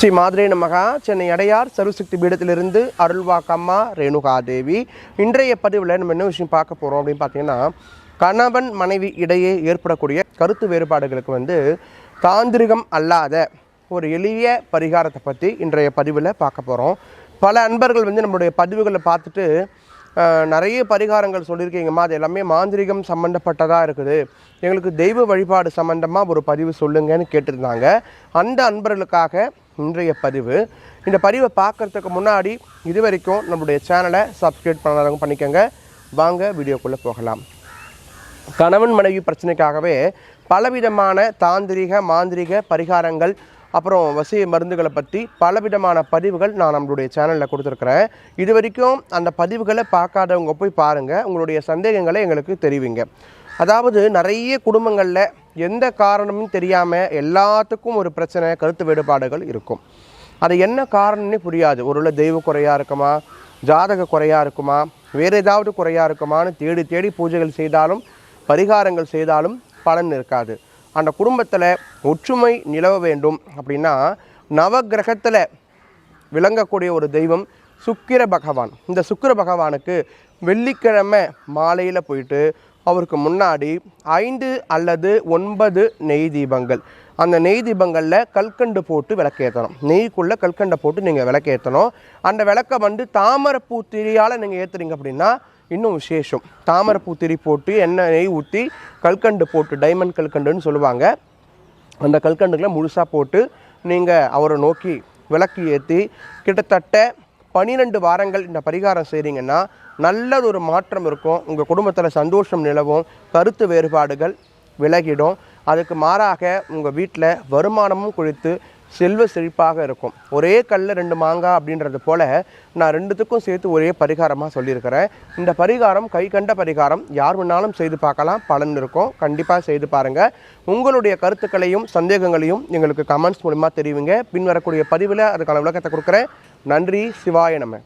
ஸ்ரீ மாதிரி நமகா. சென்னை அடையார் சர்வசக்தி பீடத்திலிருந்து அருள்வாக்கம்மா ரேணுகாதேவி. இன்றைய பதிவில் நம்ம என்ன விஷயம் பார்க்க போகிறோம் அப்படின்னு பார்த்தீங்கன்னா கணவன் மனைவி இடையே ஏற்படக்கூடிய கருத்து வேறுபாடுகளுக்கு வந்து தாந்திரிகம் அல்லாத ஒரு எளிய பரிகாரத்தை பற்றி இன்றைய பதிவில் பார்க்க போகிறோம் பல அன்பர்கள் வந்து நம்மளுடைய பதிவுகளை பார்த்துட்டு நிறைய பரிகாரங்கள் சொல்லியிருக்கீங்கம்மா அது எல்லாமே மாந்திரிகம் சம்மந்தப்பட்டதாக இருக்குது. எங்களுக்கு தெய்வ வழிபாடு சம்மந்தமாக ஒரு பதிவு சொல்லுங்கன்னு கேட்டிருந்தாங்க. அந்த அன்பர்களுக்காக இன்றைய பதிவு. இந்த பதிவை பார்க்கறதுக்கு முன்னாடி இது வரைக்கும் நம்மளுடைய சேனலை சப்ஸ்கிரைப் பண்ணாதவங்க பண்ணிக்கோங்க. வாங்க வீடியோக்குள்ளே போகலாம். கணவன் மனைவி பிரச்சனைக்காகவே பலவிதமான தாந்திரிக மாந்திரிக பரிகாரங்கள் அப்புறம் வசிய மருந்துகளை பற்றி பலவிதமான பதிவுகள் நான் நம்மளுடைய சேனலில் கொடுத்துருக்குறேன். இது வரைக்கும் அந்த பதிவுகளை பார்க்காதவங்க போய் பாருங்கள் உங்களுடைய சந்தேகங்களை எங்களுக்கு தெரிவிங்க. அதாவது நிறைய குடும்பங்களில் எந்த காரணமும் தெரியாமல் எல்லாத்துக்கும் ஒரு பிரச்சனை கருத்து வேறுபாடுகள் இருக்கும். அது என்ன காரணம்னே புரியாது. ஒருவேளை தெய்வ குறையாக இருக்குமா? ஜாதக குறையாக இருக்குமா? வேறு ஏதாவது குறையாக இருக்குமான்னு தேடி தேடி பூஜைகள் செய்தாலும் பரிகாரங்கள் செய்தாலும் பலன் இருக்காது. அந்த குடும்பத்தில் ஒற்றுமை நிலவ வேண்டும் அப்படின்னா நவக்கிரகத்தில் விளங்கக்கூடிய ஒரு தெய்வம் சுக்கிர பகவான். இந்த சுக்கிர பகவானுக்கு வெள்ளிக்கிழமை மாலையில் போயிட்டு அவருக்கு முன்னாடி ஐந்து அல்லது ஒன்பது நெய் தீபங்கள். அந்த நெய் தீபங்களில் கல்கண்டு போட்டு விளக்கேற்றணும் நெய்க்குள்ளே கல்கண்டை போட்டு நீங்கள் விளக்கேற்றணும் அந்த விளக்கை வந்து தாமரைப்பூ திரியால் நீங்கள் ஏற்றுறீங்க அப்படின்னா இன்னும் விசேஷம். தாமரைப்பூ திரி போட்டு எண்ணெய் நெய் ஊற்றி கல்கண்டு போட்டு டைமண்ட் கல்கண்டுன்னு சொல்லுவாங்க. அந்த கல்கண்டுகளை முழுசாக போட்டு நீங்கள் அவரை நோக்கி விளக்கு ஏற்றி கிட்டத்தட்ட பன்னிரெண்டு வாரங்கள் இந்த பரிகாரம் செய்கிறீங்கன்னா நல்ல ஒரு மாற்றம் இருக்கும். உங்கள் குடும்பத்தில் சந்தோஷம் நிலவும். கருத்து வேறுபாடுகள் விலகிடும். அதுக்கு மாறாக உங்கள் வீட்டில் வருமானமும் குறித்து செல்வ செழிப்பாக இருக்கும். ஒரே கல்லில் ரெண்டு மாங்காய் அப்படின்றது போல் நான் ரெண்டுத்துக்கும் சேர்த்து ஒரே பரிகாரமாக சொல்லியிருக்கிறேன். இந்த பரிகாரம் கை கண்ட பரிகாரம் யார் வேணாலும் செய்து பார்க்கலாம். பலன் இருக்கும். கண்டிப்பாக செய்து பாருங்கள் உங்களுடைய கருத்துக்களையும் சந்தேகங்களையும் எங்களுக்கு கமெண்ட்ஸ் மூலிமா தெரிவிங்க. பின் வரக்கூடிய பதிவில் அதுக்கான விளக்கத்தை கொடுக்குறேன். நன்றி. சிவாய நம்ம